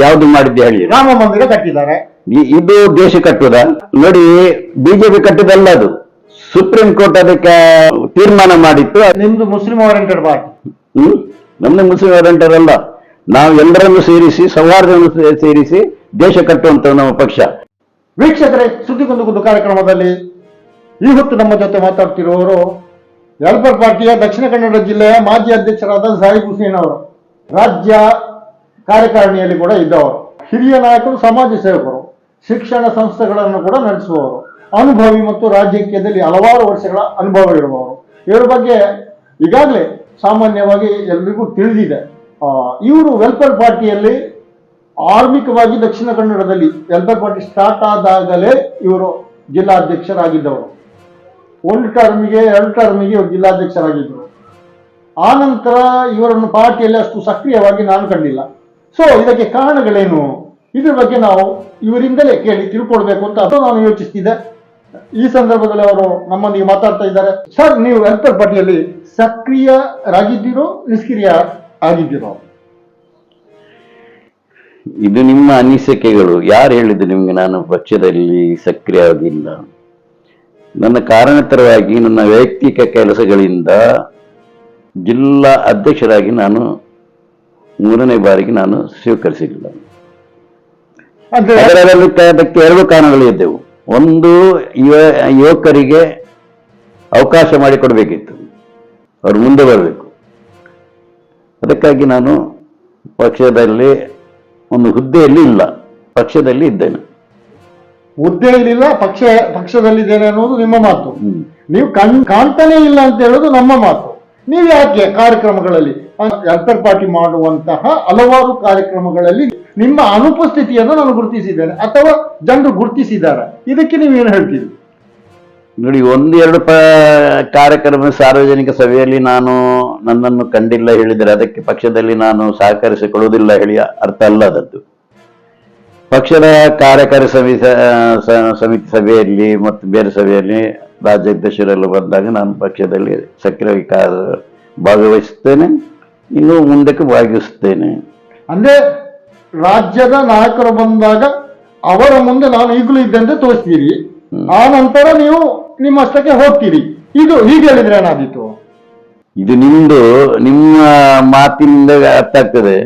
ಯಾವ್ದು ಮಾಡಿದ್ದೆ ಹೇಳಿ. ರಾಮ ಮಂದಿರ ಕಟ್ಟಿದ್ದಾರೆ. ಇ- ಇದು ದೇಶ ಕಟ್ಟುದ. ನೋಡಿ ಬಿಜೆಪಿ ಕಟ್ಟಿದಲ್ಲ ಅದು. ಸುಪ್ರೀಂ ಕೋರ್ಟ್ ಅದಕ್ಕೆ ತೀರ್ಮಾನ ಮಾಡಿತ್ತು. ನಿಮ್ದು ಮುಸ್ಲಿಂ ಓರಿಯೆಂಟೆಡ್ ಪಾರ್ಟಿ ಹ್ಮ್? ನಮ್ದು ಮುಸ್ಲಿಂ ವಾರಂಟರ್ ಅಲ್ಲ. ನಾವು ಎಲ್ಲರನ್ನು ಸೇರಿಸಿ ಸೌಹಾರ್ದವನ್ನು ಸೇ- ಸೇರಿಸಿ ದೇಶ ಕಟ್ಟುವಂತ ನಮ್ಮ ಪಕ್ಷ. ವೀಕ್ಷಕರೇ ಸುದ್ದಿಗೊಂದು ಕುಂದು ಕಾರ್ಯಕ್ರಮದಲ್ಲಿ ಈ ಹೊತ್ತು ನಮ್ಮ ಜೊತೆ ಮಾತಾಡ್ತಿರುವವರು ಎಲ್ಪರ್ ಪಾರ್ಟಿಯ ದಕ್ಷಿಣ ಕನ್ನಡ ಜಿಲ್ಲೆಯ ಮಾಜಿ ಅಧ್ಯಕ್ಷರಾದ ಸಾಹಿಬ್ ಹುಸೇನ್ ಅವರು. ರಾಜ್ಯ ಕಾರ್ಯಕಾರಿಣಿಯಲ್ಲಿ ಕೂಡ ಇದ್ದವರು. ಹಿರಿಯ ನಾಯಕರು, ಸಮಾಜ ಸೇವಕರು, ಶಿಕ್ಷಣ ಸಂಸ್ಥೆಗಳನ್ನು ಕೂಡ ನಡೆಸುವವರು, ಅನುಭವಿ ಮತ್ತು ರಾಜಕೀಯದಲ್ಲಿ ಹಲವಾರು ವರ್ಷಗಳ ಅನುಭವ ಇರುವವರು. ಇವರ ಬಗ್ಗೆ ಈಗಾಗಲೇ ಸಾಮಾನ್ಯವಾಗಿ ಎಲ್ರಿಗೂ ತಿಳಿದಿದೆ. ಇವರು ವೆಲ್ಫೇರ್ ಪಾರ್ಟಿಯಲ್ಲಿ ಆರ್ಮಿಕವಾಗಿ ದಕ್ಷಿಣ ಕನ್ನಡದಲ್ಲಿ ವೆಲ್ಫೇರ್ ಪಾರ್ಟಿ ಸ್ಟಾರ್ಟ್ ಆದಾಗಲೇ ಇವರು ಜಿಲ್ಲಾಧ್ಯಕ್ಷರಾಗಿದ್ದವರು. ಒಂದು ಟರ್ಮಿಗೆ ಎರಡು ಟರ್ಮಿಗೆ ಇವರು ಜಿಲ್ಲಾಧ್ಯಕ್ಷರಾಗಿದ್ದರು. ಆ ನಂತರ ಇವರನ್ನು ಪಾರ್ಟಿಯಲ್ಲಿ ಅಷ್ಟು ಸಕ್ರಿಯವಾಗಿ ನಾನು ಕಂಡಿಲ್ಲ. ಸೊ ಇದಕ್ಕೆ ಕಾರಣಗಳೇನು? ಇದ್ರ ಬಗ್ಗೆ ನಾವು ಇವರಿಂದಲೇ ಕೇಳಿ ತಿಳ್ಕೊಳ್ಬೇಕು ಅಂತ ನಾನು ಯೋಚಿಸ್ತಿದ್ದೆ. ಈ ಸಂದರ್ಭದಲ್ಲಿ ಅವರು ನಮ್ಮೊಂದಿಗೆ ಮಾತಾಡ್ತಾ ಇದ್ದಾರೆ. ಸರ್, ನೀವು ವೆಲ್ಫೇರ್ ಪಾರ್ಟಿಯಲ್ಲಿ ಸಕ್ರಿಯರಾಗಿದ್ದೀರೋ ನಿಷ್ಕ್ರಿಯ ಆಗಿದ್ದೀರೋ? ಇದು ನಿಮ್ಮ ಅನಿಸಿಕೆಗಳು. ಯಾರು ಹೇಳಿದ್ದು ನಿಮ್ಗೆ ನಾನು ಪಕ್ಷದಲ್ಲಿ ಸಕ್ರಿಯವಾಗಿಲ್ಲ? ನನ್ನ ಕಾರಣಾಂತರವಾಗಿ ನನ್ನ ವೈಯಕ್ತಿಕ ಕೆಲಸಗಳಿಂದ ಜಿಲ್ಲಾ ಅಧ್ಯಕ್ಷರಾಗಿ ನಾನು ಮೂರನೇ ಬಾರಿಗೆ ನಾನು ಸ್ವೀಕರಿಸಿಲ್ಲ. ಅದಕ್ಕೆ ಎರಡು ಕಾರಣಗಳು ಇದ್ದವು. ಒಂದು ಯುವ- ಯುವಕರಿಗೆ ಅವಕಾಶ ಮಾಡಿಕೊಡ್ಬೇಕಿತ್ತು. ಅವರು ಮುಂದೆ ಬರಬೇಕು. ಅದಕ್ಕಾಗಿ ನಾನು ಪಕ್ಷದಲ್ಲಿ ಒಂದು ಹುದ್ದೆಯಲ್ಲಿ ಇಲ್ಲ. ಪಕ್ಷದಲ್ಲಿ ಇದ್ದೇನೆ. ಹುದ್ದೆಯಲ್ಲಿಲ್ಲ ಪಕ್ಷ ಪಕ್ಷದಲ್ಲಿದ್ದೇನೆ ಅನ್ನೋದು ನಿಮ್ಮ ಮಾತು. ನೀವು ಕಣ್ ಕಾಣ್ತಾನೆ ಇಲ್ಲ ಅಂತ ಹೇಳೋದು ನಮ್ಮ ಮಾತು. ನೀವು ಯಾಕೆ ಕಾರ್ಯಕ್ರಮಗಳಲ್ಲಿ ಎಲ್ಪರ್ ಪಾರ್ಟಿ ಮಾಡುವಂತಹ ಹಲವಾರು ಕಾರ್ಯಕ್ರಮಗಳಲ್ಲಿ ನಿಮ್ಮ ಅನುಪಸ್ಥಿತಿಯನ್ನು ನಾನು ಗುರುತಿಸಿದ್ದೇನೆ ಅಥವಾ ಜನರು ಗುರುತಿಸಿದ್ದಾರೆ. ಇದಕ್ಕೆ ನೀವೇನು ಹೇಳ್ತೀರಿ? ನೋಡಿ ಒಂದು ಎರಡು ಪ ಕಾರ್ಯಕ್ರಮ ಸಾರ್ವಜನಿಕ ಸಭೆಯಲ್ಲಿ ನಾನು ನನ್ನನ್ನು ಕಂಡಿಲ್ಲ ಹೇಳಿದರೆ ಅದಕ್ಕೆ ಪಕ್ಷದಲ್ಲಿ ನಾನು ಸಹಕರಿಸಿಕೊಳ್ಳುವುದಿಲ್ಲ ಹೇಳಿ ಅರ್ಥ ಅಲ್ಲ ಅದದ್ದು. ಪಕ್ಷದ ಕಾರ್ಯಕಾರಿ ಸಮಿತಿ ಸಮಿತಿ ಸಭೆಯಲ್ಲಿ ಮತ್ತು ಬೇರೆ ಸಭೆಯಲ್ಲಿ ರಾಜ್ಯಾಧ್ಯಕ್ಷರೆಲ್ಲ ಬಂದಾಗ ನಾನು ಪಕ್ಷದಲ್ಲಿ ಸಕ್ರಿಯವಾಗಿ ಭಾಗವಹಿಸುತ್ತೇನೆ ಇನ್ನು ಮುಂದಕ್ಕೆ ಭಾಗವಹಿಸುತ್ತೇನೆ ಅಂದ್ರೆ ರಾಜ್ಯದ ನಾಯಕರು ಬಂದಾಗ ಅವರ ಮುಂದೆ ನಾನು ಈಗಲೂ ಇದ್ದಂತೆ ತೋರಿಸ್ತೀರಿ. ಆ ನಂತರ ನೀವು ನಿಮ್ಮಷ್ಟಕ್ಕೆ ಹೋಗ್ತೀರಿ. ಇದು ಹೀಗೆ ಹೇಳಿದ್ರೆ ಏನಾದೀತು? ಇದು ನಿಮ್ದು ನಿಮ್ಮ ಮಾತಿನಿಂದ ಅರ್ಥ ಆಗ್ತದೆ.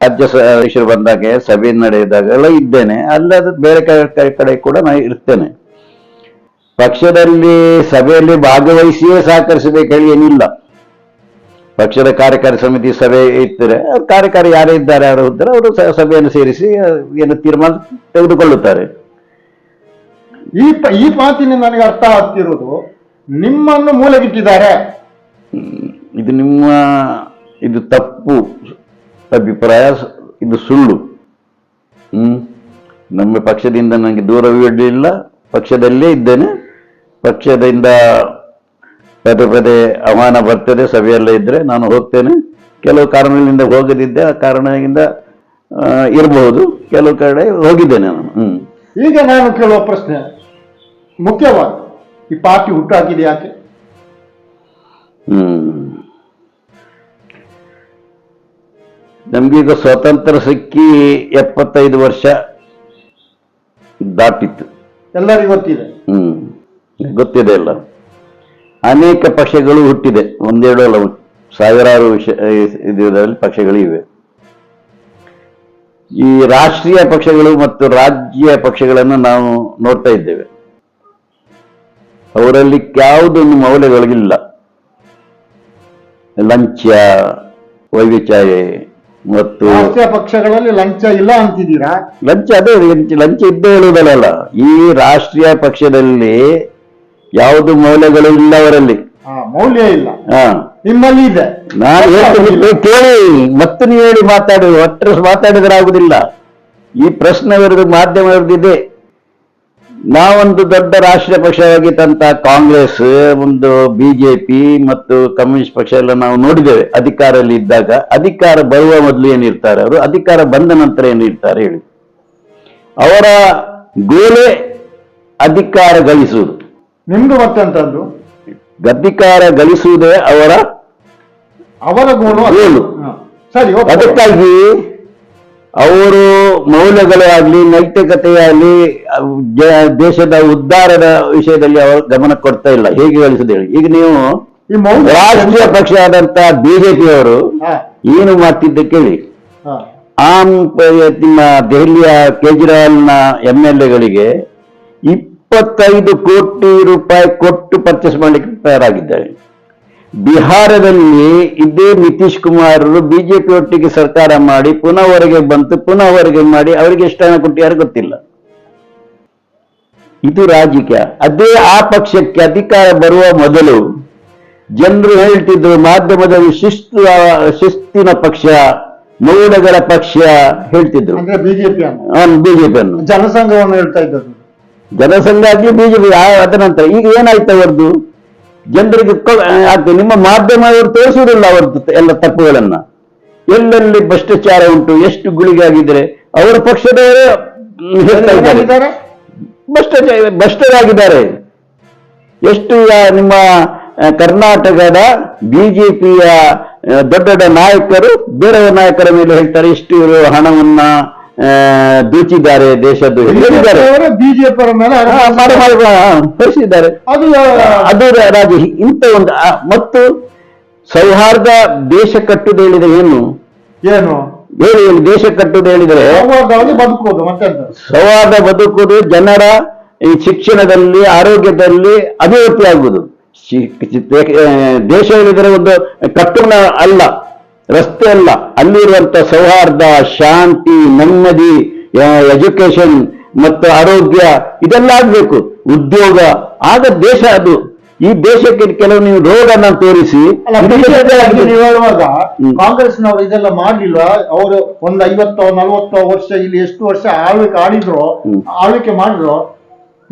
ರಾಜ್ಯ ಸದಸ್ಯರು ಬಂದಾಗ ಸಭೆ ನಡೆಯದಾಗ ಎಲ್ಲ ಇದ್ದೇನೆ. ಅಲ್ಲದ ಬೇರೆ ಕಡೆ ಕೂಡ ನಾನು ಇರ್ತೇನೆ. ಪಕ್ಷದಲ್ಲಿ ಸಭೆಯಲ್ಲಿ ಭಾಗವಹಿಸಿಯೇ ಸಹಕರಿಸಬೇಕು ಹೇಳಿ ಏನಿಲ್ಲ. ಪಕ್ಷದ ಕಾರ್ಯಕಾರಿ ಸಮಿತಿ ಸಭೆ ಇರ್ತಾರೆ ಕಾರ್ಯಕಾರಿ ಯಾರೇ ಇದ್ದಾರೆ ಯಾರು ಇದ್ದಾರೆ ಅವರು ಸಭೆಯನ್ನು ಸೇರಿಸಿ ಏನು ತೀರ್ಮಾನ ತೆಗೆದುಕೊಳ್ಳುತ್ತಾರೆ. ಈ ಈ ಮಾತಿನಿಂದ ನನಗೆ ಅರ್ಥ ಆಗ್ತಿರೋದು ನಿಮ್ಮನ್ನು ಮೂಲೆ ಬಿಟ್ಟಿದ್ದಾರೆ ಇದು ನಿಮ್ಮ ಇದು ತಪ್ಪು ಅಭಿಪ್ರಾಯ ಇದು ಸುಳ್ಳು. ಹ್ಮ್ ನಮ್ಮ ಪಕ್ಷದಿಂದ ನನಗೆ ದೂರವಿಡಲಿಲ್ಲ ಪಕ್ಷದಲ್ಲೇ ಇದ್ದೇನೆ. ಪಕ್ಷದಿಂದ ಪದೇ ಪದೇ ಅವಮಾನ ಬರ್ತದೆ ಸಭೆಯೆಲ್ಲ ಇದ್ರೆ ನಾನು ಹೋಗ್ತೇನೆ. ಕೆಲವು ಕಾರಣಗಳಿಂದ ಹೋಗದಿದ್ದೆ ಆ ಕಾರಣದಿಂದ ಇರಬಹುದು ಕೆಲವು ಕಡೆ ಹೋಗಿದ್ದೇನೆ ನಾನು. ಹ್ಮ್. ಈಗ ನಾನು ಕೇಳುವ ಪ್ರಶ್ನೆ ಮುಖ್ಯವಾಗಿ ಈ ಪಾರ್ಟಿ ಹುಟ್ಟಾಕಿದೆ ಯಾಕೆ? ಹ್ಮ್. ನಮ್ಗೀಗ ಸ್ವಾತಂತ್ರ್ಯ ಸಿಕ್ಕಿ ಎಪ್ಪತ್ತೈದು ವರ್ಷ ದಾಟಿತ್ತು. ಎಲ್ಲರಿಗೂ ಗೊತ್ತಿದೆ. ಹ್ಮ್. ಗೊತ್ತಿದೆ ಅಲ್ಲ ಅನೇಕ ಪಕ್ಷಗಳು ಹುಟ್ಟಿದೆ. ಒಂದೆರಡು ಅಲ್ಲ ಸಾವಿರಾರು ವಿಷ ಇದರಲ್ಲಿ ಪಕ್ಷಗಳು ಇವೆ ಈ ರಾಷ್ಟ್ರೀಯ ಪಕ್ಷಗಳು ಮತ್ತು ರಾಜ್ಯ ಪಕ್ಷಗಳನ್ನು ನಾವು ನೋಡ್ತಾ ಇದ್ದೇವೆ. ಅವರಲ್ಲಿ ಯಾವುದೊಂದು ಮೌಲ್ಯಗಳಿಲ್ಲ ಲಂಚ ವೈವಿಚಾರ ಮತ್ತು ಪಕ್ಷಗಳಲ್ಲಿ ಲಂಚ ಇಲ್ಲ ಅಂತಿದ್ದೀರಾ? ಲಂಚ ಅದೇ ಲಂಚ- ಲಂಚ ಇದ್ದೇ ಹೇಳುವುದಲ್ಲ. ಈ ರಾಷ್ಟ್ರೀಯ ಪಕ್ಷದಲ್ಲಿ ಯಾವುದು ಮೌಲ್ಯಗಳು ಇಲ್ಲ ಅವರಲ್ಲಿ. ಆ, ಮೌಲ್ಯ ಇಲ್ಲ. ಹಾ. ನಿಮ್ಮಲ್ಲಿ ಇದೆ. ನಾನು ಹೇಳ್ತೀನಿ ಕೇಳಿ ಮತ್ತೆ ನೀವು ಹೇಳಿ ಮಾತಾಡಿ ಒಟ್ಟರೆ ಮಾತಾಡಿದ್ರೆ ಆಗುದಿಲ್ಲ ಈ ಪ್ರಶ್ನೆ ಅವರದ್ದು ಮಾಧ್ಯಮದಲ್ಲಿದೆ ನಾವೊಂದು ದೊಡ್ಡ ರಾಷ್ಟ್ರೀಯ ತಂತ ಕಾಂಗ್ರೆಸ್ ಒಂದು ಬಿಜೆಪಿ ಮತ್ತು ಕಮ್ಯುನಿಸ್ಟ್ ಪಕ್ಷ ಎಲ್ಲ ನಾವು ನೋಡಿದ್ದೇವೆ ಅಧಿಕಾರದಲ್ಲಿ ಇದ್ದಾಗ. ಅಧಿಕಾರ ಬರುವ ಮೊದಲು ಏನಿರ್ತಾರೆ ಅವರು? ಅಧಿಕಾರ ಬಂದ ನಂತರ ಏನಿರ್ತಾರೆ ಹೇಳಿ. ಅವರ ಗೋಲೆ ಅಧಿಕಾರ ಗಳಿಸುವುದು. ನಿಮ್ದು ಮತ್ತೆಂತದ್ದು ಗದ್ದಿಕಾರ ಗಳಿಸುವುದೇ ಅವರ ಅವರ ಗುಣ. ಸರಿ ಅದಕ್ಕಾಗಿ ಅವರು ಮೌಲ್ಯಗಳೇ ಆಗಲಿ ನೈತಿಕತೆಯಾಗ್ಲಿ ದೇಶದ ಉದ್ಧಾರದ ವಿಷಯದಲ್ಲಿ ಅವರು ಗಮನ ಕೊಡ್ತಾ ಇಲ್ಲ. ಹೇಗೆ ಹೇಳಿಸೋದು ಹೇಳಿ. ಈಗ ನೀವು ರಾಜ್ಯ ರಾಷ್ಟ್ರೀಯ ಪಕ್ಷ ಆದಂತ ಬಿಜೆಪಿ ಅವರು ಏನು ಮಾಡ್ತಿದ್ದ ಕೇಳಿ. ಆಮ್ ನಿಮ್ಮ ದೆಹಲಿಯ ಕೇಜ್ರಿವಾಲ್ನ ಎಂ ಎಲ್ ಎಗಳಿಗೆ ಇಪ್ಪತ್ತೈದು ಕೋಟಿ ರೂಪಾಯಿ ಕೊಟ್ಟು ಪರ್ಚೇಸ್ ಮಾಡಲಿಕ್ಕೆ ತಯಾರಾಗಿದ್ದಾರೆ. ಬಿಹಾರದಲ್ಲಿ ಇದೇ ನಿತೀಶ್ ಕುಮಾರ್ ಬಿಜೆಪಿ ಒಟ್ಟಿಗೆ ಸರ್ಕಾರ ಮಾಡಿ ಪುನಃ ಹೊರಗೆ ಬಂತು ಪುನಃ ಹೊರಗೆ ಮಾಡಿ ಅವರಿಗೆ ಎಷ್ಟು ಹಣ ಯಾರು ಗೊತ್ತಿಲ್ಲ. ಇದು ರಾಜಕೀಯ. ಅದೇ ಆ ಪಕ್ಷಕ್ಕೆ ಅಧಿಕಾರ ಬರುವ ಮೊದಲು ಜನರು ಹೇಳ್ತಿದ್ರು ಮಾಧ್ಯಮದಲ್ಲಿ ಶಿಸ್ತು ಶಿಸ್ತಿನ ಪಕ್ಷ ಮೌಢಗಳ ಪಕ್ಷ ಹೇಳ್ತಿದ್ರು. ಬಿಜೆಪಿ ಬಿಜೆಪಿಯನ್ನು ಜನಸಂಘವನ್ನು ಹೇಳ್ತಾ ಇದ್ದದ್ದು. ಜನಸಂಘ ಆಗ್ಲಿ ಬಿಜೆಪಿ ಅದ ನಂತರ ಈಗ ಏನಾಯ್ತು ಅವರದ್ದು ಜನರಿಗೆ ಆಗ್ತದೆ ನಿಮ್ಮ ಮಾಧ್ಯಮದವರು ತೋರಿಸುವುದಿಲ್ಲ ಅವರದ್ದು ಎಲ್ಲ ತಪ್ಪುಗಳನ್ನ. ಎಲ್ಲೆಲ್ಲಿ ಭ್ರಷ್ಟಾಚಾರ ಉಂಟು ಎಷ್ಟು ಗುಳಿಗಾಗಿದ್ರೆ ಅವರ ಪಕ್ಷದವರೇ? ಭ್ರಷ್ಟಾಚಾರ ಭ್ರಷ್ಟರಾಗಿದ್ದಾರೆ. ಎಷ್ಟು ನಿಮ್ಮ ಕರ್ನಾಟಕದ ಬಿಜೆಪಿಯ ದೊಡ್ಡ ದೊಡ್ಡ ನಾಯಕರು ಬೇರೆ ನಾಯಕರ ಮೇಲೆ ಹೇಳ್ತಾರೆ ಇಷ್ಟು ಹಣವನ್ನ ದೋಚಿದ್ದಾರೆ ದೇಶದ್ದು. ಬಿಜೆಪಿ ಮಾಡಿ ಅದು ರಾಜ ಇಂಥ ಒಂದು ಮತ್ತು ಸೌಹಾರ್ದ ದೇಶ ಕಟ್ಟುದು ಹೇಳಿದ್ರೆ ಏನು? ಏನು? ಹೇಳಿ ದೇಶ ಕಟ್ಟುದು ಹೇಳಿದ್ರೆ ಬದುಕುವುದು ಸೌಹಾರ್ದ ಬದುಕುವುದು ಜನರ ಈ ಶಿಕ್ಷಣದಲ್ಲಿ ಆರೋಗ್ಯದಲ್ಲಿ ಅಭಿವೃದ್ಧಿ ಆಗುವುದು ದೇಶ ಹೇಳಿದರೆ ಒಂದು ಕಟ್ಟುಣ ಅಲ್ಲ. ರಸ್ತೆ ಅಲ್ಲ ಅಲ್ಲಿರುವಂತ ಸೌಹಾರ್ದ ಶಾಂತಿ ನೆಮ್ಮದಿ ಎಜುಕೇಶನ್ ಮತ್ತು ಆರೋಗ್ಯ ಇದೆಲ್ಲ ಆಗ್ಬೇಕು. ಉದ್ಯೋಗ ಆಗ ದೇಶ ಅದು. ಈ ದೇಶಕ್ಕೆ ಕೆಲವು ನೀವು ರೋಗನ ತೋರಿಸಿ ಕಾಂಗ್ರೆಸ್ ನವರು ಇದೆಲ್ಲ ಮಾಡ್ಲಿಲ್ಲ ಅವರು ಒಂದ್ ಐವತ್ತೋ ನಲ್ವತ್ತೋ ವರ್ಷ ಇಲ್ಲಿ ಎಷ್ಟು ವರ್ಷ ಆಳ್ವಿಕೆ ಆಡಿದ್ರು. ಆಳ್ವಿಕೆ ಮಾಡಿದ್ರು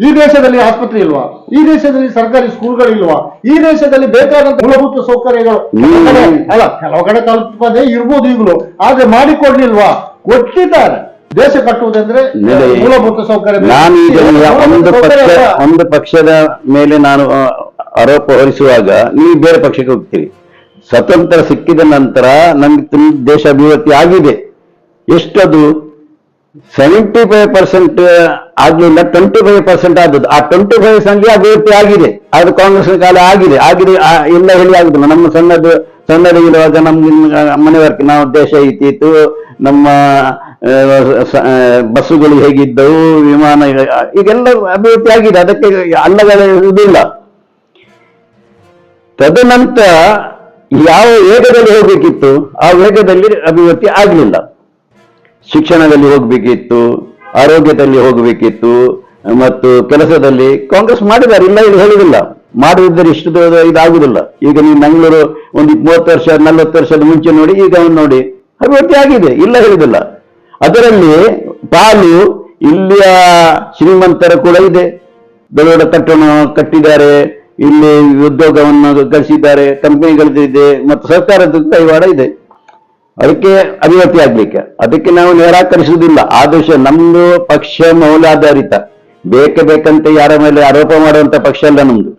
ಈ ದೇಶದಲ್ಲಿ ಆಸ್ಪತ್ರೆ ಇಲ್ವಾ? ಈ ದೇಶದಲ್ಲಿ ಸರ್ಕಾರಿ ಸ್ಕೂಲ್ಗಳಿಲ್ವಾ? ಈ ದೇಶದಲ್ಲಿ ಬೇಕಾದಂತ ಮೂಲಭೂತ ಸೌಕರ್ಯಗಳು ಅಲ್ಲ ಕೆಲವು ಕಡೆ ತಲುಪದೇ ಇರ್ಬೋದು ಈಗಲೂ. ಆದ್ರೆ ಮಾಡಿಕೊಡ್ಲಿಲ್ವಾ? ಕೊಟ್ಟಿದ್ದಾರೆ. ದೇಶ ಕಟ್ಟುವುದಂದ್ರೆ ಮೂಲಭೂತ ಸೌಕರ್ಯ ನಾನು ಒಂದು ಪಕ್ಷ ಸೌಕರ್ಯ ಒಂದು ಪಕ್ಷದ ಮೇಲೆ ನಾನು ಆರೋಪ ಹೊರಿಸುವಾಗ ನೀವು ಬೇರೆ ಪಕ್ಷಕ್ಕೆ ಹೋಗ್ತೀರಿ. ಸ್ವತಂತ್ರ ಸಿಕ್ಕಿದ ನಂತರ ನಮ್ಗೆ ತುಂಬ ದೇಶ ಅಭಿವೃದ್ಧಿ ಆಗಿದೆ. ಎಷ್ಟದು ಸೆವೆಂಟಿ ಫೈವ್ ಪರ್ಸೆಂಟ್ ಆಗ್ಲಿಲ್ಲ ಟ್ವೆಂಟಿ ಫೈವ್ ಪರ್ಸೆಂಟ್ ಆದದ್ದು. ಆ ಟ್ವೆಂಟಿ ಫೈವ್ ಸಂಖ್ಯೆ ಅಭಿವೃದ್ಧಿ ಆಗಿದೆ. ಅದು ಕಾಂಗ್ರೆಸ್ ಕಾಲ ಆಗಿದೆ. ಆಗಿದೆ ಇಲ್ಲ ಹೇಳಿ ಆಗುದಿಲ್ಲ. ನಮ್ಮ ಸಣ್ಣದು ಸಣ್ಣದಿರುವಾಗ ನಮ್ಗೆ ಮನೆವರ್ಕ್ ನಾವು ದೇಶ ಇತ್ತಿತ್ತು ನಮ್ಮ ಬಸ್ಸುಗಳು ಹೇಗಿದ್ದವು, ವಿಮಾನ ಈಗೆಲ್ಲ ಅಭಿವೃದ್ಧಿ ಆಗಿದೆ. ಅದಕ್ಕೆ ಅಲ್ಲಗಳಿರುವುದಿಲ್ಲ ತದನಂತರ, ಯಾವ ವೇಗದಲ್ಲಿ ಹೋಗ್ಬೇಕಿತ್ತು, ಆ ವೇಗದಲ್ಲಿ ಅಭಿವೃದ್ಧಿ ಆಗಲಿಲ್ಲ. ಶಿಕ್ಷಣದಲ್ಲಿ ಹೋಗಬೇಕಿತ್ತು, ಆರೋಗ್ಯದಲ್ಲಿ ಹೋಗಬೇಕಿತ್ತು, ಮತ್ತು ಕೆಲಸದಲ್ಲಿ ಕಾಂಗ್ರೆಸ್ ಮಾಡಿದ್ದಾರೆ. ಇಲ್ಲ ಇದು ಹೇಳುವುದಿಲ್ಲ. ಮಾಡದಿದ್ದರೆ ಇಷ್ಟು ಇದಾಗುವುದಿಲ್ಲ. ಈಗ ನೀವು ಮಂಗಳೂರು ಒಂದು ಮೂವತ್ತು ವರ್ಷ, ನಲ್ವತ್ತು ವರ್ಷದ ಮುಂಚೆ ನೋಡಿ, ಈಗ ನೋಡಿ, ಅಭಿವೃದ್ಧಿ ಆಗಿದೆ. ಇಲ್ಲ, ಹೇಳುವುದಿಲ್ಲ. ಅದರಲ್ಲಿ ಪಾಲು ಇಲ್ಲಿಯ ಶ್ರೀಮಂತರ ಕೂಡ ಇದೆ. ದೊಡ್ಡ ಕಟ್ಟಡ ಕಟ್ಟಿದ್ದಾರೆ, ಇಲ್ಲಿ ಉದ್ಯೋಗವನ್ನು ಗಳಿಸಿದ್ದಾರೆ ಕಂಪನಿಗಳಿದೆ ಮತ್ತು ಸರ್ಕಾರದ ಕೈವಾಡ ಇದೆ. ಅದಕ್ಕೆ ಅಭಿವೃದ್ಧಿ ಆಗ್ಲಿಕ್ಕೆ. ಅದಕ್ಕೆ ನಾವು ನಿರಾಕರಿಸುವುದಿಲ್ಲ. ಆದರ್ಶ ನಮ್ದು ಪಕ್ಷ ಮೌಲ್ಯಾಧಾರಿತ ಬೇಕೆ ಬೇಕಂತ ಯಾರ ಮೇಲೆ ಆರೋಪ ಮಾಡುವಂತ ಪಕ್ಷ ಅಲ್ಲ ನಮ್ದು.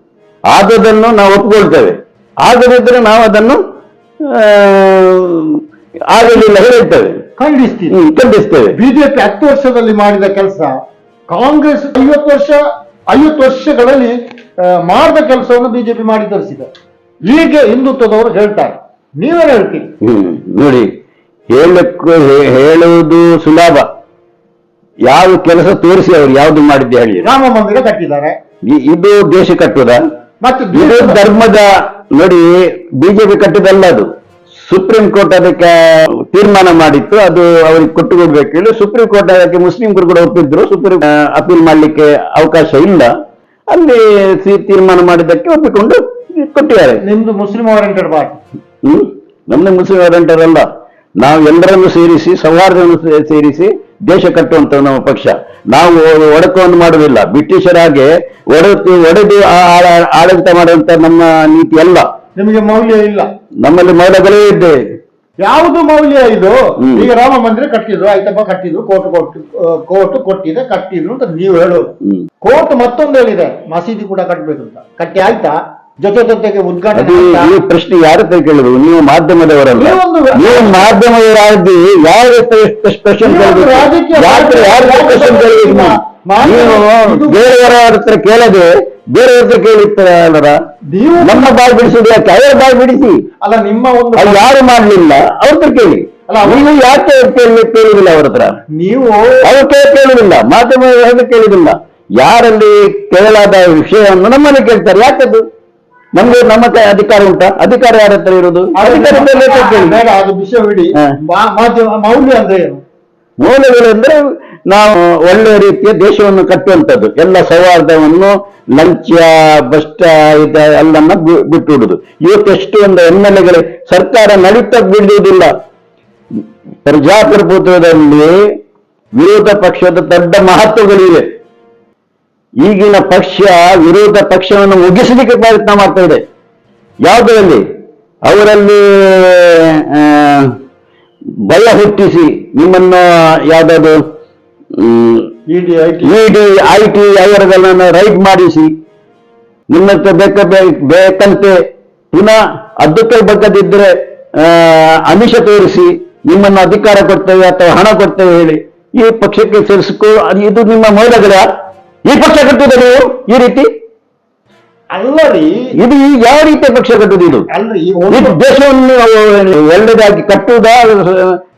ಆದದನ್ನು ನಾವು ಒಪ್ಪಿಕೊಳ್ತೇವೆ. ಆಗದಿದ್ರೆ ನಾವು ಅದನ್ನು ಆಗಲಿಲ್ಲ ಹೇಳ್ತೇವೆ. ಖಂಡಿಸ್ತೀವಿ. ಖಂಡಿಸ್ತೇವೆ. ಬಿಜೆಪಿ ಹತ್ತು ವರ್ಷದಲ್ಲಿ ಮಾಡಿದ ಕೆಲಸ ಕಾಂಗ್ರೆಸ್ ಐವತ್ತು ವರ್ಷ ಐವತ್ತು ವರ್ಷಗಳಲ್ಲಿ ಮಾಡಿದ ಕೆಲಸವನ್ನು ಬಿಜೆಪಿ ಮಾಡಿ ತೋರಿಸಿದೆ. ಹೀಗೆ ಹಿಂದುತ್ವದವರು ಹೇಳ್ತಾರೆ. ನೀವೇನು ಹೇಳ್ತೀರಿ ಹ್ಮ್ ನೋಡಿ ಹೇಳಕ್ಕೂ ಹೇಳುವುದು ಸುಲಭ. ಯಾವ ಕೆಲಸ ತೋರಿಸಿ ಅವ್ರು ಯಾವ್ದು ಮಾಡಿದ್ದೆ ಹೇಳಿ. ರಾಮ ಮಂದಿರ ಕಟ್ಟಿದ್ದಾರೆ. ಇ- ಇದು ದೇಶ ಕಟ್ಟುದ? ಮತ್ತೆ ಇದು ದೇಶದ- ಧರ್ಮದ ನೋಡಿ ಬಿಜೆಪಿ ಕಟ್ಟಿದಲ್ಲ ಅದು. ಸುಪ್ರೀಂ ಕೋರ್ಟ್ ಅದಕ್ಕೆ ತೀರ್ಮಾನ ಮಾಡಿತ್ತು ಅದು ಅವ್ರಿಗೆ ಕೊಟ್ಟು ಕೊಡ್ಬೇಕು ಹೇಳಿ ಸುಪ್ರೀಂ ಕೋರ್ಟ್ ಅದಕ್ಕೆ ಮುಸ್ಲಿಂ ಕೂಡ ಒಪ್ಪಿದ್ರು. ಸುಪ್ರೀಂ ಆ, ಅಪೀಲ್ ಮಾಡ್ಲಿಕ್ಕೆ ಅವಕಾಶ ಇಲ್ಲ. ಅಲ್ಲಿ ಸಿ- ತೀರ್ಮಾನ ಮಾಡಿದ್ದಕ್ಕೆ ಒಪ್ಪಿಕೊಂಡು ಕೊಟ್ಟಿದ್ದಾರೆ. ನಿಮ್ದು ಮುಸ್ಲಿಂ ಓರಿಯಂಟೆಡ್ ಪಾರ್ಟಿ ಹ್ಮ್? ನಮ್ದು ಮುಸ್ಲಿಂ ವಾರಂಟರ್ ಅಲ್ಲ ನಾವು ಎಲ್ಲರನ್ನು ಸೇರಿಸಿ ಸೌಹಾರ್ದವನ್ನು ಸೇರಿಸಿ ದೇಶ ಕಟ್ಟುವಂತ ನಮ್ಮ ಪಕ್ಷ. ನಾವು ಒಡಕವನ್ನು ಮಾಡುವುದಿಲ್ಲ. ಬ್ರಿಟಿಷರಾಗೆ ಒಡೆದು ಒಡೆದು ಆಡಳಿತ ಮಾಡುವಂತ ನಮ್ಮ ನೀತಿ ಅಲ್ಲ. ನಿಮಗೆ ಮೌಲ್ಯ ಇಲ್ಲ. ನಮ್ಮಲ್ಲಿ ಮೌಲ್ಯಗಳೇ ಇದೆ ಯಾವುದು ಮೌಲ್ಯ ಇದು. ಈಗ ರಾಮ ಮಂದಿರ ಕಟ್ಟಿದ್ರು ಆಯ್ತಪ್ಪ ಕಟ್ಟಿದ್ರು ಕೋರ್ಟ್ ಕೊಟ್ಟು ಕೋರ್ಟ್ ಕೊಟ್ಟಿದೆ ಕಟ್ಟಿದ್ರು ಅಂತ ನೀವು ಹೇಳೋದು. ಕೋರ್ಟ್ ಮತ್ತೊಂದು ಹೇಳಿದೆ ಮಸೀದಿ ಕೂಡ ಕಟ್ಟಬೇಕು ಅಂತ. ಕಟ್ಟಿ ಆಯ್ತಾ? ಜೊತೆ ಜೊತೆಗೆ ಉದ್ಘಾಟನೆ ಈ ಪ್ರಶ್ನೆ ಯಾರು ಹತ್ರ ಕೇಳುದು ನೀವು ಮಾಧ್ಯಮದವರಲ್ಲ. ನೀವು ಮಾಧ್ಯಮದವರಾಗಿ ಯಾರು ಕ್ವಶನ್ ಕೇಳಿದ್ರು ನೀವು ಬೇರೆಯವರ ಹತ್ರ ಕೇಳದೆ ಬೇರೆಯವ್ರ ಹತ್ರ ಕೇಳಿರ್ತಾರಲ್ಲ ನೀವು ನಮ್ಮ ಬಾಯಿ ಬಿಡಿಸಿದ್ರೆ ಯಾಕೆ? ಅವರ ಬಾಯಿ ಬಿಡಿಸಿ? ಅಲ್ಲ ನಿಮ್ಮ ಒಂದು ಅದು ಯಾರು ಮಾಡ್ಲಿಲ್ಲ? ಅವ್ರ ಹತ್ರ ಕೇಳಿ. ಅಲ್ಲ, ನೀವು ಯಾಕೆ ಕೇಳಿ ಕೇಳುದಿಲ್ಲ ಅವ್ರ ಹತ್ರ? ನೀವು ಅವ್ರು ಕೇಳುದಿಲ್ಲ. ಮಾಧ್ಯಮ ಕೇಳುದಿಲ್ಲ. ಯಾರಲ್ಲಿ ಕೇಳಲಾದ ವಿಷಯವನ್ನು ನಮ್ಮಲ್ಲಿ ಕೇಳ್ತಾರೆ. ಯಾಕದು? ನಮ್ಗೆ ನಮ್ಮ ಕೈ ಅಧಿಕಾರ ಉಂಟಾ? ಅಧಿಕಾರ ಯಾರ ಹತ್ರ ಮಾಧ್ಯಮ ಮೌಲ್ಯ ಅಂದ್ರೆ ಏನು? ಮೂಲಗಳೆಂದ್ರೆ ನಾವು ಒಳ್ಳೆ ರೀತಿಯ ದೇಶವನ್ನು ಕಟ್ಟುವಂಥದ್ದು. ಎಲ್ಲ ಸೌಹಾರ್ದವನ್ನು ಲಂಚ ಭ್ರಷ್ಟ ಇದ ಎಲ್ಲನ್ನ ಬಿಟ್ಟು ಬಿಡುದು ಇವತ್ತು ಎಷ್ಟು ಒಂದು ಎಂ ಎಲ್ ಎಗಳೇ ಸರ್ಕಾರ ನಡೀತ ಬಿಡುವುದಿಲ್ಲ ಪ್ರಜಾಪ್ರಭುತ್ವದಲ್ಲಿ ವಿರೋಧ ಪಕ್ಷದ ದೊಡ್ಡ ಮಹತ್ವಗಳಿವೆ. ಈಗಿನ ಪಕ್ಷ ವಿರೋಧ ಪಕ್ಷವನ್ನು ಮುಗಿಸಲಿಕ್ಕೆ ಪ್ರಯತ್ನ ಮಾಡ್ತಾ ಇದೆ. ಯಾವುದರಲ್ಲಿ? ಅವರಲ್ಲಿ ಭಯ ಹುಟ್ಟಿಸಿ ನಿಮ್ಮನ್ನ ಯಾವ್ದಾದ್ರು ED I T I T ಅವರುಗಳನ್ನು raid ಮಾಡಿಸಿ ನಿಮ್ಮ ಹತ್ರ ಬೇಕ ಬೇಕಂತೆ ಪುನಃ ಅದಕ್ಕೆ ಬಗ್ಗದಿದ್ರೆ ಅಮಿಷ ತೋರಿಸಿ ನಿಮ್ಮನ್ನು ಅಧಿಕಾರ ಕೊಡ್ತೇವೆ ಅಥವಾ ಹಣ ಕೊಡ್ತೇವೆ ಹೇಳಿ ಈ ಪಕ್ಷಕ್ಕೆ ಸೇರಿಸಿಕೊ ಇದು ನಿಮ್ಮ ಮೌಲ್ಯಗಳ ಈ ಪಕ್ಷ ಕಟ್ಟುವುದ ನೀವು ಈ ರೀತಿ? ಅಲ್ಲರಿ. ಇದು ಈ ಯಾವ ರೀತಿಯ ಪಕ್ಷ ಕಟ್ಟುವುದು ಇದು? ಅಲ್ರಿ ಇದು ದೇಶವನ್ನು ಒಳ್ಳೆದಾಗಿ ಕಟ್ಟುವುದ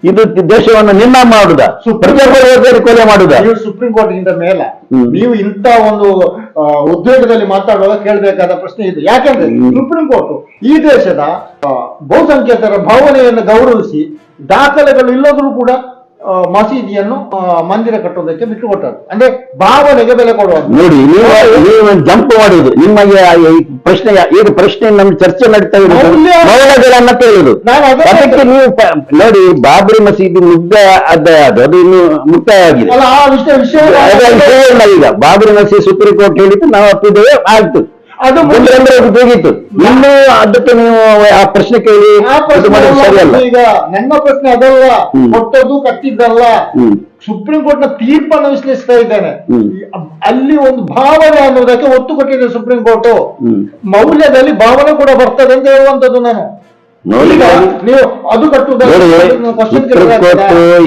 ಇದು ದೇಶವನ್ನು ನಿನ್ನ ಮಾಡುದ ಕೊಲೆ ಮಾಡುದ ನೀವು ಸುಪ್ರೀಂ ಕೋರ್ಟ್ ಇಂದ ಮೇಲೆ ನೀವು ಇಂತ ಒಂದು ಉದ್ಯೋಗದಲ್ಲಿ ಮಾತಾಡುವಾಗ ಕೇಳಬೇಕಾದ ಪ್ರಶ್ನೆ ಇದು. ಯಾಕಂದ್ರೆ. ಸುಪ್ರೀಂ ಕೋರ್ಟ್ ಈ ದೇಶದ ಬಹುಸಂಖ್ಯಾತರ ಭಾವನೆಯನ್ನು ಗೌರವಿಸಿ ದಾಖಲೆಗಳು ಇಲ್ಲದ್ರೂ ಕೂಡ ಮಸೀದಿಯನ್ನು ಮಂದಿರ ಕಟ್ಟುವುದಕ್ಕೆ ಬಿಟ್ಟುಕೊಟ್ಟರು. ಅಂದ್ರೆ ಭಾವನೆಗೆ ಬೆಲೆ ಕೊಡುವ ನೋಡಿ ನೀವು ನೀವು ಜಂಪ್ ಮಾಡುವುದು ನಿಮಗೆ ಈ ಪ್ರಶ್ನೆ ಈಗ ಪ್ರಶ್ನೆ ನಮ್ಮ ಚರ್ಚೆ ನಡೀತಾ ಇರೋದು ಮೌಲ್ಯ- ಮೌಲ್ಯಗಳನ್ನ ಕೇಳುದು ಅದಕ್ಕೆ ನೀವು ನೋಡಿ ಬಾಬ್ರಿ ಮಸೀದಿ ಮುಗ್ಧ ಅಧ್ಯಾಯ ಅದು ಅದು ಇನ್ನು ಮುಕ್ತಾಯ ಆಗಿದೆ. ಈಗ ಬಾಬ್ರಿ ಮಸೀದಿ ಸುಪ್ರೀಂ ಕೋರ್ಟ್ ಹೇಳಿದ್ದು ನಾವು ಅಪ್ಪಿದ್ದೇವೆ ಆಯ್ತು. ಅದು ಮುಂದೆ- ಅಂದ್ರೆ ಅದು ಹೋಗಿತ್ತು ಇನ್ನು ಅದಕ್ಕೆ ನೀವು ಆ ಪ್ರಶ್ನೆ ಕೇಳಿ ಸರಿಯಲ್ಲ. ಈಗ. ನನ್ನ ಪ್ರಶ್ನೆ ಅದಲ್ಲ. ಕೊಟ್ಟದ್ದು ಕಟ್ಟಿದ್ದಲ್ಲ. ಸುಪ್ರೀಂ ಕೋರ್ಟ್ನ ತೀರ್ಪನ್ನು ವಿಶ್ಲೇಷಿಸ್ತಾ ಇದ್ದೇನೆ. ಅಲ್ಲಿ ಒಂದು ಭಾವನೆ ಅನ್ನೋದಕ್ಕೆ ಒತ್ತು ಕೊಟ್ಟಿದೆ ಸುಪ್ರೀಂ ಕೋರ್ಟ್. ಮೌಲ್ಯದಲ್ಲಿ ಭಾವನೆ ಕೂಡ ಬರ್ತದೆ ಅಂತ ಹೇಳುವಂತದ್ದು ನಾನು.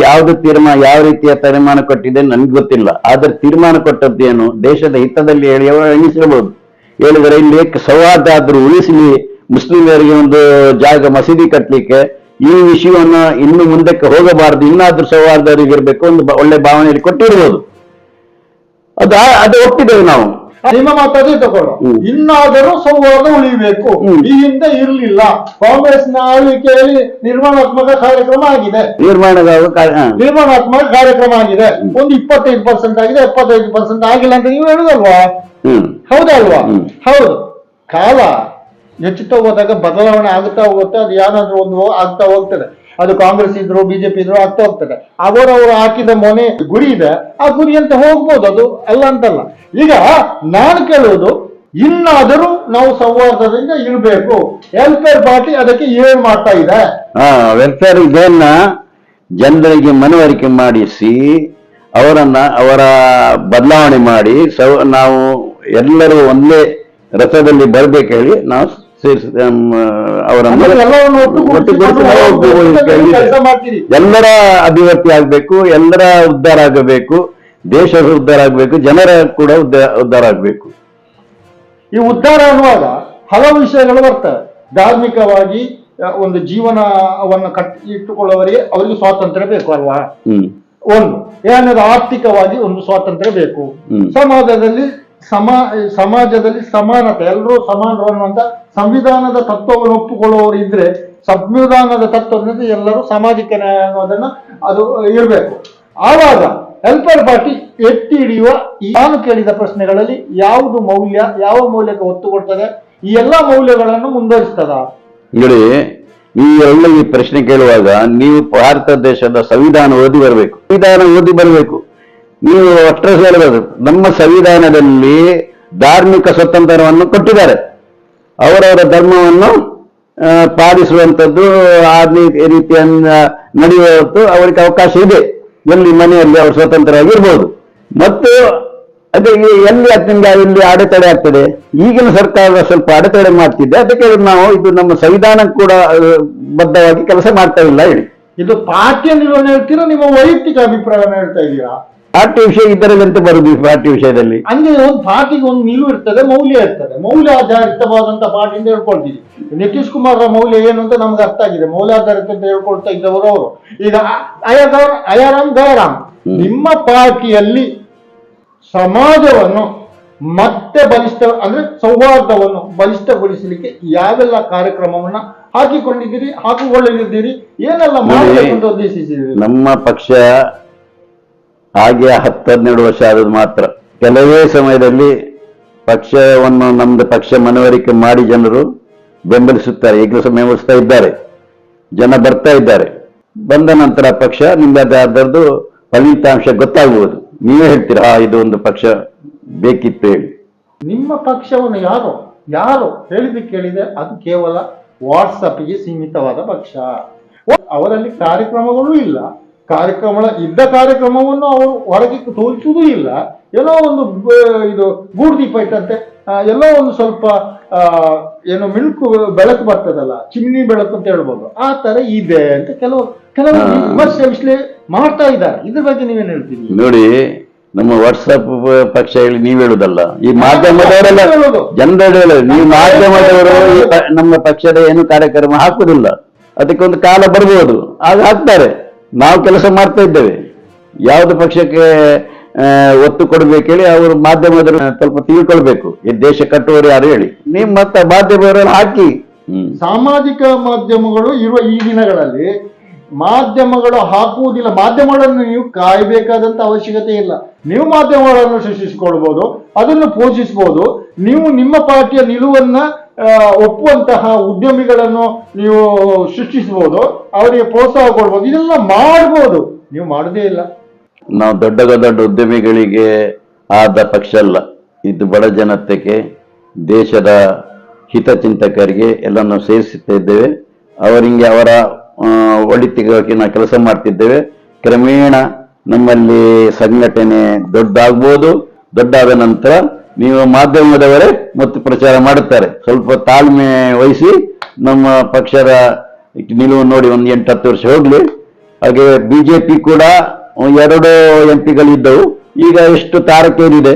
ಯಾವ್ದು ತೀರ್ಮಾನ ಯಾವ ರೀತಿಯ ತೀರ್ಮಾನ ಕೊಟ್ಟಿದೆ ನನ್ಗೆ ಗೊತ್ತಿಲ್ಲ. ಆದ್ರೆ ತೀರ್ಮಾನ ಕೊಟ್ಟದ್ದೇನು ದೇಶದ ಹಿತದಲ್ಲಿ ಹೇಳಿ ಎಣಿಸಿರಬಹುದು ಹೇಳಿದರೆ ಇಲ್ಲಿ ಸೌಹಾರ್ದ ಆದ್ರೂ ಉಳಿಸಲಿ. ಮುಸ್ಲಿಮರಿಗೆ ಒಂದು ಜಾಗ ಮಸೀದಿ ಕಟ್ಟಲಿಕ್ಕೆ ಈ ವಿಷಯವನ್ನು ಇನ್ನು ಮುಂದಕ್ಕೆ ಹೋಗಬಾರದು. ಇನ್ನಾದ್ರೂ ಸೌಹಾರ್ದರಿಗೆ ಇರಬೇಕು ಒಂದು ಒಳ್ಳೆ ಭಾವನೆಯಲ್ಲಿ ಕೊಟ್ಟಿರ್ಬೋದು. ಅದು ಅದು ಒಪ್ಪಿದ್ದೇವೆ ನಾವು. ನಿಮ್ಮ ಮತದೇ ತಗೊಳ್ಳು. ಇನ್ನಾದರೂ ಸೌಹಾರ್ದ ಉಳಿಬೇಕು. ಈ ಹಿಂದೆ ಇರಲಿಲ್ಲ. ನ ಆಳ್ವಿಕೆಯಲ್ಲಿ ನಿರ್ಮಾಣಾತ್ಮಕ ಕಾರ್ಯಕ್ರಮ ಆಗಿದೆ. ನಿರ್ಮಾಣದ ನಿರ್ಮಾಣಾತ್ಮಕ ಕಾರ್ಯಕ್ರಮ ಆಗಿದೆ. ಒಂದು ಇಪ್ಪತ್ತೈದು ಪರ್ಸೆಂಟ್ ಆಗಿದೆ ಎಪ್ಪತ್ತೈದು ಪರ್ಸೆಂಟ್ ಆಗಿಲ್ಲ ಅಂತ ನೀವು ಹೇಳುದಲ್ವಾ? ಹೌದಲ್ವಾ? ಹೌದು. ಕಾಲ ಹೆಚ್ಚುತ್ತಾ ಹೋದಾಗ ಬದಲಾವಣೆ ಆಗುತ್ತಾ ಹೋಗುತ್ತೆ ಅದು ಯಾವ್ದಾದ್ರು ಒಂದು ಆಗ್ತಾ ಹೋಗ್ತದೆ. ಅದು ಕಾಂಗ್ರೆಸ್ ಇದ್ರು ಬಿಜೆಪಿ ಇದ್ರು ಆಗ್ತಾ ಹೋಗ್ತದೆ. ಅವರವರು ಹಾಕಿದ ಮೊನೆ ಗುರಿ ಇದೆ, ಆ ಗುರಿ ಅಂತ ಹೋಗ್ಬೋದು ಅದು ಅಲ್ಲ ಅಂತಲ್ಲ. ಈಗ ನಾನು ಕೇಳುವುದು, ಇನ್ನಾದರೂ ನಾವು ಸಂವಾದದಿಂದ ಇರಬೇಕು. ವೆಲ್ಫೇರ್ ಪಾರ್ಟಿ ಅದಕ್ಕೆ ಏನ್ ಮಾಡ್ತಾ ಇದೆ? ವೆಲ್ಫೇರ್ ಇದನ್ನ ಜನರಿಗೆ ಮನವರಿಕೆ ಮಾಡಿಸಿ, ಅವರನ್ನ, ಅವರ ಬದಲಾವಣೆ ಮಾಡಿ ನಾವು ಎಲ್ಲರೂ ಒಂದೇ ರಥದಲ್ಲಿ ಬರ್ಬೇಕು ಹೇಳಿ ನಾವು ಎಲ್ಲರ ಅಭಿವೃದ್ಧಿ ಆಗ್ಬೇಕು ಎಲ್ಲರ ಉದ್ಧಾರ ಆಗಬೇಕು ದೇಶ ಉದ್ಧಾರ ಆಗ್ಬೇಕು ಜನರ ಕೂಡ ಉದ್ಧಾರ ಉದ್ಧಾರ ಆಗ್ಬೇಕು. ಈ ಉದ್ಧಾರ ಅನ್ನುವಾಗ ಹಲವು ವಿಷಯಗಳು ಬರ್ತವೆ. ಧಾರ್ಮಿಕವಾಗಿ ಒಂದು ಜೀವನವನ್ನು ಕಟ್ಟಿ ಇಟ್ಟುಕೊಳ್ಳುವವರಿಗೆ ಅವರಿಗೆ ಸ್ವಾತಂತ್ರ್ಯ ಬೇಕು ಅಲ್ವಾ? ಒಂದು. ಏನದು? ಆರ್ಥಿಕವಾಗಿ ಒಂದು ಸ್ವಾತಂತ್ರ್ಯ ಬೇಕು. ಸಮಾಜದಲ್ಲಿ ಸಮಾ, ಸಮಾಜದಲ್ಲಿ ಸಮಾನತೆ ಎಲ್ಲರೂ ಸಮಾನರು ಅನ್ನುವಂತ ಸಂವಿಧಾನದ ತತ್ವವನ್ನು ಒಪ್ಪಿಕೊಳ್ಳುವವರು ಇದ್ರೆ ಸಂವಿಧಾನದ ತತ್ವದಿಂದ ಎಲ್ಲರೂ ಸಾಮಾಜಿಕ ನ್ಯಾಯ ಅನ್ನೋದನ್ನ ಅದು ಇರಬೇಕು. ಆವಾಗ ಹೆಲ್ಪರ್ ಪಾರ್ಟಿ ಎತ್ತಿ ಹಿಡಿಯುವ ನಾನು ಕೇಳಿದ ಪ್ರಶ್ನೆಗಳಲ್ಲಿ ಯಾವುದು ಮೌಲ್ಯ, ಯಾವ ಮೌಲ್ಯಕ್ಕೆ ಒತ್ತು ಕೊಡ್ತದೆ ಈ ಎಲ್ಲಾ ಮೌಲ್ಯಗಳನ್ನು ಮುಂದುವರಿಸ್ತದ? ನೋಡಿ, ಈ ಎಲ್ಲ ಈ ಪ್ರಶ್ನೆ ಕೇಳುವಾಗ ನೀವು ಭಾರತ ದೇಶದ ಸಂವಿಧಾನ ಓದಿ ಬರಬೇಕು. ಸಂವಿಧಾನ ಓದಿ ಬರಬೇಕು. ನೀವು ಅಷ್ಟೇ ಹೇಳಬಹುದು ನಮ್ಮ ಸಂವಿಧಾನದಲ್ಲಿ ಧಾರ್ಮಿಕ ಸ್ವತಂತ್ರವನ್ನು ಕೊಟ್ಟಿದ್ದಾರೆ. ಅವರವರ ಧರ್ಮವನ್ನು ಪಾಲಿಸುವಂಥದ್ದು ಆ ರೀತಿಯ ನಡೆಯುವ ಅವರಿಗೆ ಅವಕಾಶ ಇದೆ. ಎಲ್ಲಿ ಮನೆಯಲ್ಲಿ ಅವರು ಸ್ವತಂತ್ರವಾಗಿರ್ಬೋದು ಮತ್ತು ಅದೇ ಎಲ್ಲಿ ಅದರಿಂದ ಇಲ್ಲಿ ಅಡೆತಡೆ ಆಗ್ತದೆ, ಈಗಿನ ಸರ್ಕಾರ ಸ್ವಲ್ಪ ಅಡೆತಡೆ ಮಾಡ್ತಿದ್ದೆ. ಅದಕ್ಕೆ ನಾವು ಇದು ನಮ್ಮ ಸಂವಿಧಾನ ಕೂಡ ಬದ್ಧವಾಗಿ ಕೆಲಸ ಮಾಡ್ತಾ ಇಲ್ಲ ಹೇಳಿ. ಇದು ಪಾರ್ಟಿಯ ನಿರ್ವಹಣೆ ಹೇಳ್ತೀರಾ, ನಿಮ್ಮ ವೈಯಕ್ತಿಕ ಅಭಿಪ್ರಾಯವನ್ನು ಹೇಳ್ತಾ ಇದ್ದೀರಾ ಪಾರ್ಟಿ ವಿಷಯ ಇದರಲ್ಲಂತೆ ಬರುದು ಪಾಠ್ಯ ವಿಷಯದಲ್ಲಿ? ಅಂದ್ರೆ ಒಂದು ಪಾಠಿಗೆ ಒಂದು ನಿಲುವು ಇರ್ತದೆ ಮೌಲ್ಯ ಇರ್ತದೆ. ಮೌಲ್ಯ ಆಧಾರಿತವಾದಂತ ಪಾಠ ಅಂತ ಹೇಳ್ಕೊಳ್ತೀವಿ. ನಿತೀಶ್ ಕುಮಾರ್ ಮೌಲ್ಯ ಏನು ಅಂತ ನಮ್ಗೆ ಅರ್ಥ ಆಗಿದೆ. ಮೌಲ್ಯಾಧಾರಿತ ಅಂತ ಹೇಳ್ಕೊಳ್ತಾ ಇದ್ದವರು ಅವರು. ಈಗ ಅಯಗಾರ್ ಅಯಾರಾಮ್ ಗಯರಾಮ್. ನಿಮ್ಮ ಪಾರ್ಟಿಯಲ್ಲಿ ಸಮಾಜವನ್ನು ಮತ್ತೆ ಬಲಿಷ್ಠ ಅಂದ್ರೆ ಸೌಹಾರ್ದವನ್ನು ಬಲಿಷ್ಠಗೊಳಿಸಲಿಕ್ಕೆ ಯಾವೆಲ್ಲ ಕಾರ್ಯಕ್ರಮವನ್ನ ಹಾಕಿಕೊಂಡಿದ್ದೀರಿ ಹಾಕಿಕೊಳ್ಳಲಿದ್ದೀರಿ ಏನೆಲ್ಲ ಮಾಡಬೇಕು ಅಂತ ಉದ್ದೇಶಿಸಿದ್ದೀರಿ? ನಮ್ಮ ಪಕ್ಷ ಹಾಗೆ ಹತ್ತು ಹನ್ನೆರಡು ವರ್ಷ ಆದದ್ದು ಮಾತ್ರ. ಕೆಲವೇ ಸಮಯದಲ್ಲಿ ಪಕ್ಷವನ್ನು ನಮ್ದು ಪಕ್ಷ ಮನವರಿಕೆ ಮಾಡಿ ಜನರು ಬೆಂಬಲಿಸುತ್ತಾರೆ. ಈಗಲೂ ಸಹ ಬೆಂಬಲಿಸ್ತಾ ಇದ್ದಾರೆ. ಜನ ಬರ್ತಾ ಇದ್ದಾರೆ. ಬಂದ ನಂತರ ಪಕ್ಷ ನಿಮ್ಮದಾದ್ರದ್ದು ಫಲಿತಾಂಶ ಗೊತ್ತಾಗುವುದು. ನೀವೇ ಹೇಳ್ತೀರಾ ಹಾ ಇದು ಒಂದು ಪಕ್ಷ ಬೇಕಿತ್ತು ಹೇಳಿ ನಿಮ್ಮ ಪಕ್ಷವನ್ನು ಯಾರು ಯಾರು ಹೇಳಿದ್ದು ಕೇಳಿದೆ, ಅದು ಕೇವಲ ವಾಟ್ಸಪ್ಗೆ ಸೀಮಿತವಾದ ಪಕ್ಷ. ಅವರಲ್ಲಿ ಕಾರ್ಯಕ್ರಮಗಳು ಇಲ್ಲ. ಕಾರ್ಯಕ್ರಮ ಇದ್ದ ಕಾರ್ಯಕ್ರಮವನ್ನು ಅವರು ಹೊರಗೆ ತೋರಿಸುವುದೂ ಇಲ್ಲ. ಎಲ್ಲೋ ಒಂದು ಇದು ಗೂಡ್ದೀಪ ಇಟ್ಟಂತೆ ಎಲ್ಲೋ ಒಂದು ಸ್ವಲ್ಪ ಏನು ಮಿಲ್ಕು ಬೆಳಕು ಬರ್ತದಲ್ಲ ಚಿಮ್ನಿ ಬೆಳಕು ಅಂತ ಹೇಳ್ಬೋದು. ಆ ತರ ಇದೆ ಅಂತ ಕೆಲವು ಕೆಲವು. ವಿಮರ್ಶೆ ವಿಶ್ಲೇ ಮಾಡ್ತಾ ಇದ್ದಾರೆ. ಇದ್ರ ಬಗ್ಗೆ ನೀವೇನು ಹೇಳ್ತೀವಿ ನೋಡಿ ನಮ್ಮ ವಾಟ್ಸಪ್ ಪಕ್ಷ ಹೇಳಿ ನೀವ್ ಹೇಳುದಲ್ಲ. ಈ ಮಾಧ್ಯಮದವರೆಲ್ಲ. ಜನರು ನೀವು ಮಾಧ್ಯಮದವರು ನಮ್ಮ ಪಕ್ಷದ ಏನು ಕಾರ್ಯಕ್ರಮ ಹಾಕುದಿಲ್ಲ. ಅದಕ್ಕೆ ಒಂದು ಕಾಲ ಬರ್ಬೋದು. ಆಗ ಹಾಕ್ತಾರೆ. ನಾವು ಕೆಲಸ ಮಾಡ್ತಾ ಇದ್ದೇವೆ. ಯಾವುದು ಪಕ್ಷಕ್ಕೆ ಒತ್ತು ಕೊಡಬೇಕೇಳಿ ಅವರು ಮಾಧ್ಯಮದ ಸ್ವಲ್ಪ ತಿಳ್ಕೊಳ್ಬೇಕು. ಈ ದೇಶ ಕಟ್ಟುವವರು ಯಾರು ಹೇಳಿ. ನೀವು ಮತ್ತೆ ಮಾಧ್ಯಮದವರೆಲ್ಲ ಹಾಕಿ. ಸಾಮಾಜಿಕ ಮಾಧ್ಯಮಗಳು ಇರುವ ಈ ದಿನಗಳಲ್ಲಿ ಮಾಧ್ಯಮಗಳು ಹಾಕುವುದಿಲ್ಲ. ಮಾಧ್ಯಮಗಳನ್ನು ನೀವು ಕಾಯಬೇಕಾದಂತ ಅವಶ್ಯಕತೆ ಇಲ್ಲ. ನೀವು ಮಾಧ್ಯಮಗಳನ್ನು ಸೃಷ್ಟಿಸಿಕೊಳ್ಬಹುದು ಅದನ್ನು ಪೋಷಿಸಬಹುದು ನೀವು ನಿಮ್ಮ ಪಾರ್ಟಿಯ ನಿಲುವನ್ನ ಒಪ್ಪುವಂತಹ ಉದ್ಯಮಿಗಳನ್ನು ನೀವು ಸೃಷ್ಟಿಸಬಹುದು ಅವರಿಗೆ ಪ್ರೋತ್ಸಾಹ ಕೊಡ್ಬೋದು, ಇದೆಲ್ಲ ಮಾಡ್ಬೋದು. ನೀವು ಮಾಡದೇ ಇಲ್ಲ. ನಾವು ದೊಡ್ಡ ದೊಡ್ಡ ಉದ್ಯಮಿಗಳಿಗೆ ಆದ ಪಕ್ಷ ಅಲ್ಲ. ಇದು ಬಡ ಜನತೆಗೆ, ದೇಶದ ಹಿತಚಿಂತಕರಿಗೆ ಎಲ್ಲನ್ನು ಸೇರಿಸುತ್ತಾ ಇದ್ದೇವೆ ಅವರಿಗೆ ಅವರ ಒಳಿತಿಗಾಗಿ ನಾವು ಕೆಲಸ ಮಾಡ್ತಿದ್ದೇವೆ. ಕ್ರಮೇಣ ನಮ್ಮಲ್ಲಿ ಸಂಘಟನೆ ದೊಡ್ಡಾಗ್ಬೋದು. ದೊಡ್ಡಾದ ನಂತರ ನೀವು ಮಾಧ್ಯಮದವರೇ ಮತ್ತು ಪ್ರಚಾರ ಮಾಡುತ್ತಾರೆ. ಸ್ವಲ್ಪ ತಾಳ್ಮೆ ವಹಿಸಿ ನಮ್ಮ ಪಕ್ಷದ ನಿಲುವು ನೋಡಿ ಒಂದು ಎಂಟು ಹತ್ತು ವರ್ಷ ಹೋಗ್ಲಿ. ಹಾಗೆ ಬಿಜೆಪಿ ಕೂಡ ಎರಡು ಎಂ ಪಿಗಳಿದ್ದವು ಈಗ ಎಷ್ಟು ತಾರಕೇರಿದೆ?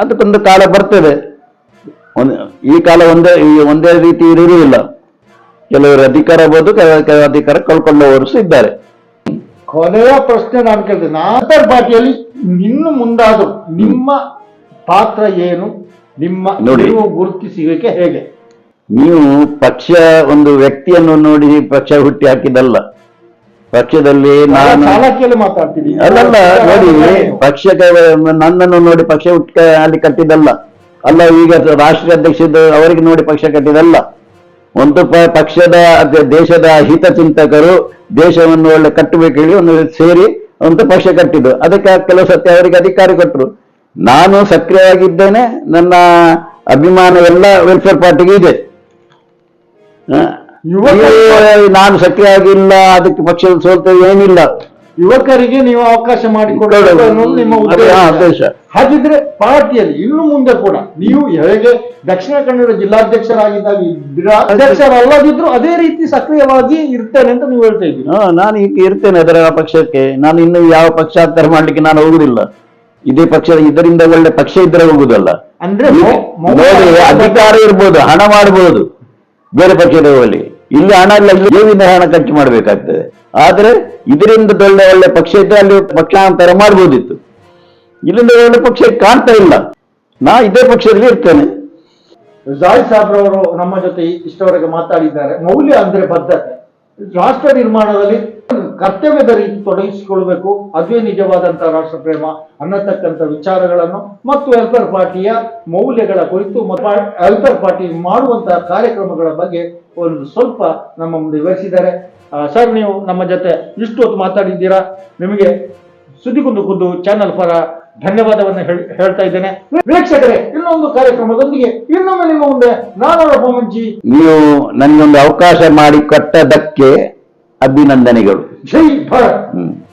ಅದಕ್ಕೊಂದು ಕಾಲ ಬರ್ತದೆ. ಒಂದು ಈ ಕಾಲ ಒಂದೇ ಒಂದೇ ರೀತಿ ಇರುವುದಿಲ್ಲ. ಕೆಲವರು ಅಧಿಕಾರ ಬೋದು ಅಧಿಕಾರ ಕಳ್ಕೊಳ್ಳುವವರು ಸಹ ಇದ್ದಾರೆ. ಕೊನೆಯ ಪ್ರಶ್ನೆ ನಾನು ಕೇಳಿದೆ ನಾಲ್ಕರ್ ಪಾರ್ಟಿಯಲ್ಲಿ ಇನ್ನು ಮುಂದಾದ್ರು ನಿಮ್ಮ ಪಾತ್ರ ಏನು? ನಿಮ್ಮ ನೋಡಿ. ನೀವು ಗುರುತಿಸುವಿಕೆ ಹೇಗೆ? ನೀವು ಪಕ್ಷ ಒಂದು ವ್ಯಕ್ತಿಯನ್ನು ನೋಡಿ ಪಕ್ಷ ಹುಟ್ಟಿ ಹಾಕಿದಲ್ಲ ಪಕ್ಷದಲ್ಲಿ ನಾನು ಮಾತಾಡ್ತೀನಿ ಅಲ್ಲಲ್ಲ ನೋಡಿ ಪಕ್ಷ ನನ್ನನ್ನು ನೋಡಿ ಪಕ್ಷ ಹುಟ್ಟ ಅಲ್ಲಿ ಕಟ್ಟಿದಲ್ಲ ಅಲ್ಲ ಈಗ ರಾಷ್ಟ್ರೀಯ ಅಧ್ಯಕ್ಷದ ಅವರಿಗೆ ನೋಡಿ ಪಕ್ಷ ಕಟ್ಟಿದಲ್ಲ ಒಂದು ಪಕ್ಷದ ದೇಶದ ಹಿತಚಿಂತಕರು ದೇಶವನ್ನು ಒಳ್ಳೆ ಕಟ್ಟಬೇಕು ಹೇಳಿ ಒಂದು ಸೇರಿ ಒಂದು ಪಕ್ಷ ಕಟ್ಟಿದ್ದು. ಅದಕ್ಕೆ ಕೆಲವು ಸತ್ಯ ಅವರಿಗೆ ಅಧಿಕಾರ ಕೊಟ್ಟರು. ನಾನು ಸಕ್ರಿಯವಾಗಿದ್ದೇನೆ ನನ್ನ ಅಭಿಮಾನ ಎಲ್ಲ ವೆಲ್ಫೇರ್ ಪಾರ್ಟಿಗೆ ಇದೆ. ನಾನು ಸಕ್ರಿಯವಾಗಿಲ್ಲ ಅದಕ್ಕೆ ಪಕ್ಷದ ಸೋಲ್ತೇವೆ ಏನಿಲ್ಲ. ಯುವಕರಿಗೆ ನೀವು ಅವಕಾಶ ಮಾಡಿಕೊಡೋದು ನಿಮ್ಮ ಉದ್ದೇಶ. ಉದ್ದೇಶ. ಹಾಗಿದ್ರೆ ಪಾರ್ಟಿಯಲ್ಲಿ ಇನ್ನು ಮುಂದೆ ಕೂಡ ನೀವು ಹೇಗೆ ದಕ್ಷಿಣ ಕನ್ನಡ ಜಿಲ್ಲಾಧ್ಯಕ್ಷರಾಗಿದ್ದಾಗ ಅಧ್ಯಕ್ಷರಲ್ಲದಿದ್ರು ಅದೇ ರೀತಿ ಸಕ್ರಿಯವಾಗಿ ಇರ್ತೇನೆ ಅಂತ ನೀವು ಹೇಳ್ತಾ ಇದ್ದೀನಿ ನಾನು ಇರ್ತೇನೆ ಅದರ ಪಕ್ಷಕ್ಕೆ. ನಾನು ಇನ್ನು ಯಾವ ಪಕ್ಷಾಂತರ ಮಾಡ್ಲಿಕ್ಕೆ ನಾನು ಹೋಗುದಿಲ್ಲ. ಇದೇ ಪಕ್ಷ ಇದರಿಂದ ಒಳ್ಳೆ ಪಕ್ಷ ಇದ್ರೆ ಹೋಗುದಲ್ಲ. ಅಂದ್ರೆ ನೋಡಿ ಅಧಿಕಾರ ಇರ್ಬೋದು ಹಣ ಮಾಡಬಹುದು ಬೇರೆ ಪಕ್ಷದ ಹೋಗಲಿ ಇಲ್ಲಿ ಹಣ ಇಲ್ಲ ಜೀವಿನ ಹಣ ಖರ್ಚು ಮಾಡಬೇಕಾಗ್ತದೆ. ಆದ್ರೆ ಇದರಿಂದ ಒಳ್ಳೆ ಒಳ್ಳೆ ಪಕ್ಷ ಇದ್ರೆ ಅಲ್ಲಿ ಪಕ್ಷಾಂತರ ಮಾಡಬಹುದಿತ್ತು ಇಲ್ಲಿಂದ ಒಳ್ಳೆ ಪಕ್ಷ ಕಾಣ್ತಾ ಇಲ್ಲ. ನಾ ಇದೇ ಪಕ್ಷದಲ್ಲಿ ಇರ್ತೇನೆ. ಜಾಯ್ ಸಾಬ್ರವರು ನಮ್ಮ ಜೊತೆ ಇಷ್ಟವರೆಗೆ ಮಾತಾಡಿದ್ದಾರೆ. ಮೌಲ್ಯ ಅಂದ್ರೆ ಬದ್ಧತೆ ರಾಷ್ಟ್ರ ನಿರ್ಮಾಣದಲ್ಲಿ ಕರ್ತವ್ಯದ ರೀತಿ ತೊಡಗಿಸಿಕೊಳ್ಬೇಕು. ಅದುವೇ ನಿಜವಾದಂತಹ ರಾಷ್ಟ್ರ ಪ್ರೇಮ, ಅನ್ನತಕ್ಕಂಥ ವಿಚಾರಗಳನ್ನು ಮತ್ತು ವೆಲ್ಫೇರ್ ಪಾರ್ಟಿಯ ಮೌಲ್ಯಗಳ ಕುರಿತು ವೆಲ್ಫೇರ್ ಪಾರ್ಟಿ ಮಾಡುವಂತಹ ಕಾರ್ಯಕ್ರಮಗಳ ಬಗ್ಗೆ ಒಂದು ಸ್ವಲ್ಪ ನಮ್ಮ ಮುಂದೆ ವಿವರಿಸಿದ್ದಾರೆ. ಸರ್, ನೀವು ನಮ್ಮ ಜೊತೆ ಇಷ್ಟು ಹೊತ್ತು ಮಾತಾಡಿದ್ದೀರಾ. ನಿಮಗೆ ಸುದ್ದಿಗುಂದು ಖುದ್ದು ಚಾನಲ್ ಪರ ಧನ್ಯವಾದವನ್ನು ಹೇಳ್- ಹೇಳ್ತಾ ಇದ್ದೇನೆ. ವೀಕ್ಷಕರೇ, ಇನ್ನೊಂದು ಕಾರ್ಯಕ್ರಮದೊಂದಿಗೆ ಇನ್ನೊಮ್ಮೆ ನಿಮ್ಮ ಮುಂದೆ ನಾನು ರಘುವಂಜಿ ನೀವು ನನಗೊಂದು ಅವಕಾಶ ಮಾಡಿ ಕೊಟ್ಟದಕ್ಕೆ ಅಭಿನಂದನೆಗಳು. ಜೈ ಭಾರತ್. ಹ್ಮ್.